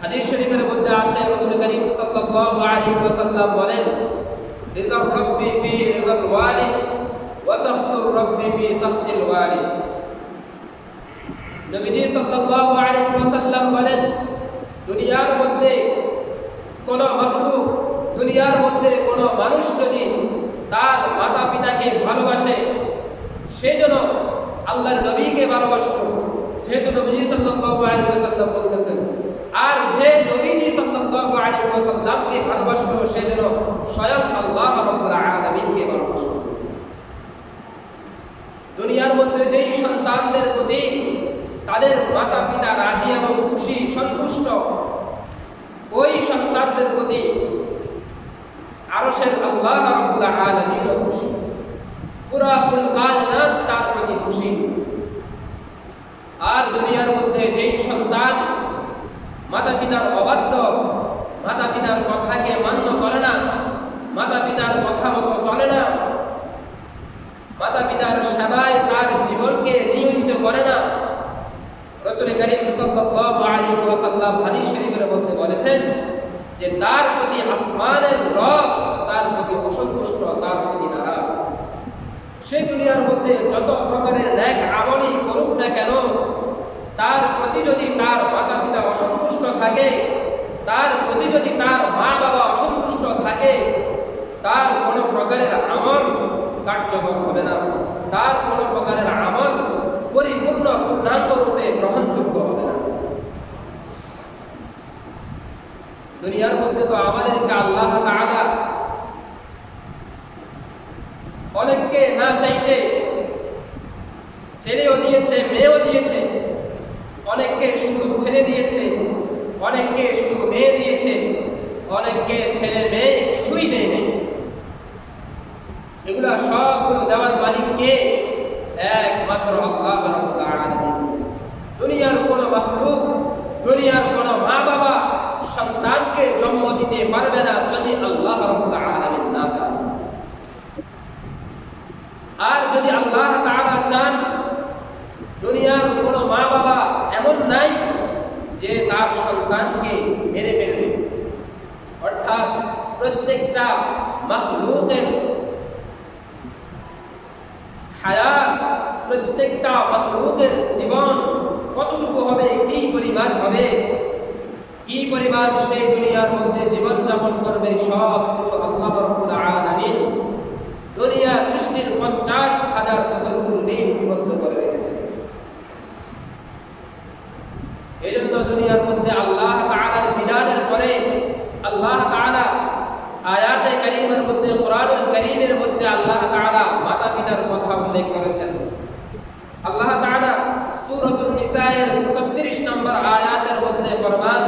হাদিস শরীফের মধ্যে আছে, রাসূল করিম সাল্লাল্লাহু আলাইহি ওয়াসাল্লাম বলেন রিজার রাব্বি ফি রিজাল ওয়ালিদ ওয়া সাখতুর রাব্বি ফি সাখতিল ওয়ালিদ নবীজি সাল্লাল্লাহু আলাইহি ওয়াসাল্লাম বলেন, দুনিয়ার মধ্যে কোন মাখলুক, দুনিয়ার মধ্যে কোন মানুষ যদি তার মাতা পিতাকে ভালোবাসে, সে যেন আল্লাহর নবীকে ভালোবাসত যেহেতু নবীজি সাল্লাল্লাহু আলাইহি ওয়াসাল্লাম বলতেছেন আর যে নবীজি ওয়াসাল্লামকে ভালোবাসত সে যেন স্বয়ং আল্লাহ রাব্বুল আলামিনকে ভালোবাসত দুনিয়ার মধ্যে যেই সন্তানদের প্রতি তাদের মাতা পিতা রাজি এবং খুশি, সন্তুষ্ট, ওই সন্তানদের প্রতি আরশের আল্লাহ রাব্বুল আলামিনও খুশি। পুরা কায়নাত তার প্রতি খুশি। আর দুনিয়ার মধ্যে যেই সন্তান মাতা পিতার অবাধ্য মাতা পিতার কথাকে মান্য করে না। মাতা পিতার কথা মতো চলে না। মাতা পিতার সেবায় তার জীবনকে নিয়োজিত করে না। রসুল করিম সাল্লাল্লাহু আলাইহি ওয়াসাল্লাম হাদিস শরীফের মধ্যে বলেছেন যে, তার প্রতি আসমানের রব তার প্রতি অসন্তুষ্ট, তার প্রতি নারাজ। সেই দুনিয়ার মধ্যে যত প্রকারের ন্যাক আমলই করুক না কেন, তার প্রতি যদি তার মাতা পিতা অসন্তুষ্ট থাকে তার প্রতি যদি তার মা বাবা অসন্তুষ্ট থাকে, তার কোনো প্রকারের আমল কার্যকর হবে না। তার কোনো প্রকারের আমল পরিপূর্ণ পূর্ণাঙ্গ রূপে গ্রহণযোগ্য হবে না। দুনিয়ার মধ্যে তো আমাদেরকে আল্লাহ তাআলা অনেককে না চাইতে ছেলেও দিয়েছে, মেয়েও দিয়েছে, অনেককে শুধু ছেলে দিয়েছে অনেককে শুধু মেয়ে দিয়েছে, অনেককে ছেলে মেয়ে কিছুই দেয়নি এগুলা সবগুলো দেওয়ার মালিককে একমাত্র আল্লাহ রাব্বুল আলামিন। দুনিয়ার কোন মাখলুক, দুনিয়ার কোন মা বাবা সন্তানকে জন্ম দিতে পারবে না যদি আল্লাহ রাব্বুল আলামিন না চান আর যদি আল্লাহ তাআলা চান দুনিয়ার কোনো মা বাবা এমন নাই যে সন্তানকে মেরে ফেলবে। অর্থাৎ প্রত্যেকটা মাখলুকের হায়াত, প্রত্যেকটা মাখলুকের জীবন কতটুকু হবে, কি পরিমাণ হবে, কি পরিমাণ সেই দুনিয়ার মধ্যে জীবন যাপন করবে, সব কিছু দুনিয়া সৃষ্টির পঞ্চাশ হাজার বছর পূর্বেই লিপিবদ্ধ করে রেখেছে এই জন্য দুনিয়ার মধ্যে আল্লাহ আল্লাহ তাআলা আয়াতে করিমের মধ্যে, কোরআনুল করিমের মধ্যে আল্লাহ তাআলা মাতা পিতার কথা উল্লেখ করেছেন। আল্লাহ তাআলা সূরাতুন নিসায়ের 36 নম্বর আয়াতের মধ্যে ফরমান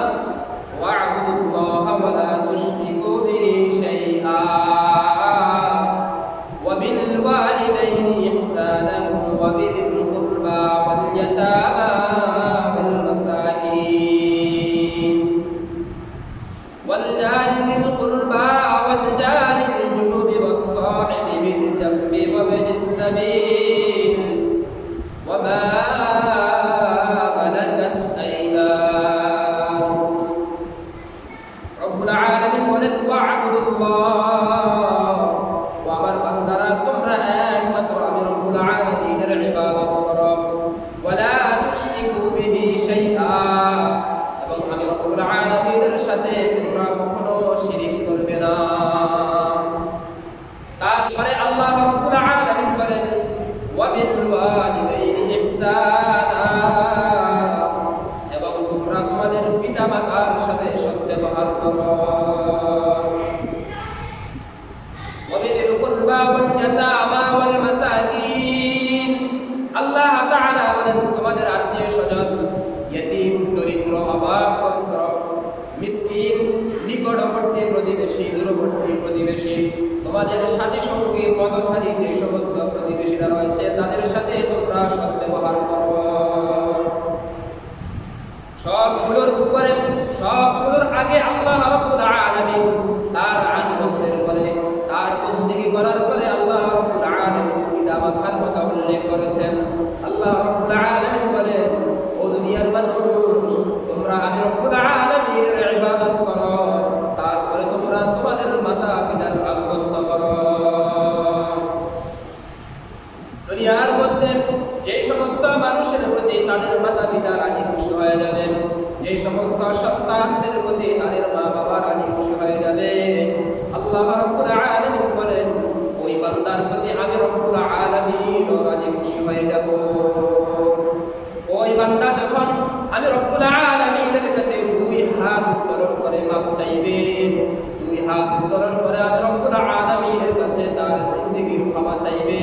তোমাদের আত্মীয় স্বজন, ইয়েতিম, দরিদ্র অভাবগ্রস্ত মিসকিন, নিকটবর্তী প্রতিবেশী, দূরবর্তী প্রতিবেশী, তোমাদের সাথী পথচারী যে সমস্ত প্রতিবেশীরা রয়েছে, তাদের সাথে তোমরা সদ্ব্যবহার সবগুলোর উপরে, সবগুলোর আগে আল্লাহ রাব্বুল আলামিন তার আনুগত্যের পরে, তার বন্দেগী করার পরে আল্লাহ রাব্বুল আলামিন কথা উল্লেখ করেছেন। দুনিয়ার মধ্যে যে সমস্ত মানুষের প্রতি তাদের মাতা পিতা রাজি খুশি হয়ে যাবে, যে সমস্ত সন্তানদের প্রতি তাদের মা বাবা রাজি খুশি হয়ে যাবে। আল্লাহ রব্বুল আলামিন বলেন, ওই বান্দার প্রতি আমি রব্বুল আলামিন রাজি খুশি হয়ে যাব। ওই বান্দা যখন আমি রব্বুল আলামিনের কাছে দুই হাত উত্তোলন করে মাপ চাইবে, দুই হাত উত্তোলন করে আমি রব্বুল আলামিনের কাছে তার জিন্দগির ক্ষমা চাইবে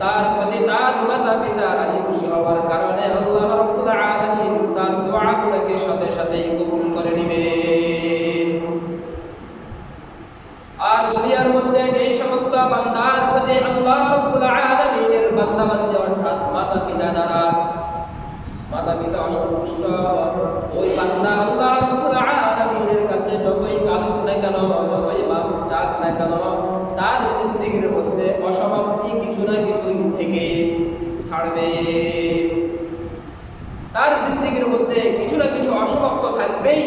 তার প্রতি তার মাতা পিতা রাজি খুশি হওয়ার কারণে আল্লাহ রব্বুল আলামিন তার দোয়াগুলোকে সাথে সাথে কবুল করে নেবেন। আর দুনিয়ার মধ্যে যেই সমস্ত বান্দার প্রতি আল্লাহ রাব্বুল আলামিনের বান্দা বান্দে অর্থাৎ মাতা পিতা নারাজ, মাতা পিতা অসন্তুষ্ট, ওই বান্দা আল্লাহ রাব্বুল আলামিনের কাছে যতই কাঁদুক না কেন, যতই বাপ চাক না কেন জিন্দেগির মধ্যে অসমাপ্তি কিছু না কিছু থেকে ছাড়বে। তার জিন্দেগির মধ্যে কিছু না কিছু অসমাপ্ত থাকবেই,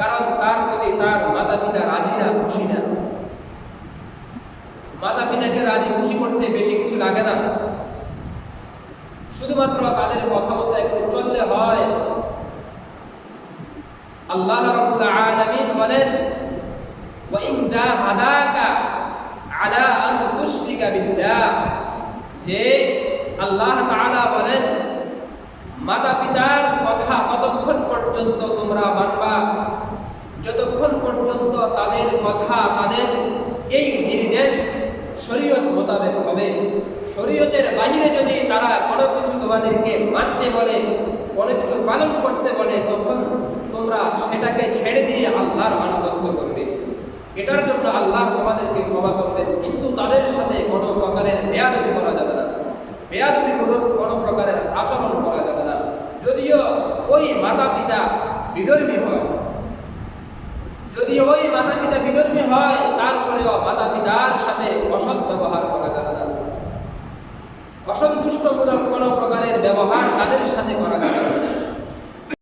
কারণ তার প্রতি তার মাতা পিতা রাজি না, খুশি না। মাতা পিতাকে রাজি খুশি করতে বেশি কিছু লাগে না। শুধুমাত্র তাদের কথা মতো একটু চললে হয়। আল্লাহ রাব্বুল আলামিন বলেন যে আল্লাহ তাআলা বলেন মাতা পিতার কথা ততক্ষণ পর্যন্ত তোমরা মানবা। যতক্ষণ পর্যন্ত তাদের কথা, তাদের এই নির্দেশ শরীয়ত মোতাবেক হবে। শরীয়তের বাহিরে যদি তারা কোনো কিছু তোমাদেরকে মানতে বলে, কোনো কিছু পালন করতে বলে, তখন তোমরা সেটাকে ছেড়ে দিয়ে আল্লাহর আনুগত্য করবে। এটার জন্য আল্লাহ তোমাদেরকে ক্ষমা করবেন। কিন্তু তাদের সাথে কোনো প্রকারের বেয়াদবি করা যাবে না। বেয়াদবিমূলক কোনো প্রকারের আচরণ করা যাবে না, যদিও ওই মাতা পিতা বিধর্মী হয় যদি ওই মাতা পিতা বিধর্মী হয়, তারপরেও মাতা পিতার সাথে অসৎ ব্যবহার করা যাবে না। অসন্তুষ্টমূলক কোনো প্রকারের ব্যবহার তাদের সাথে করা যাবে না।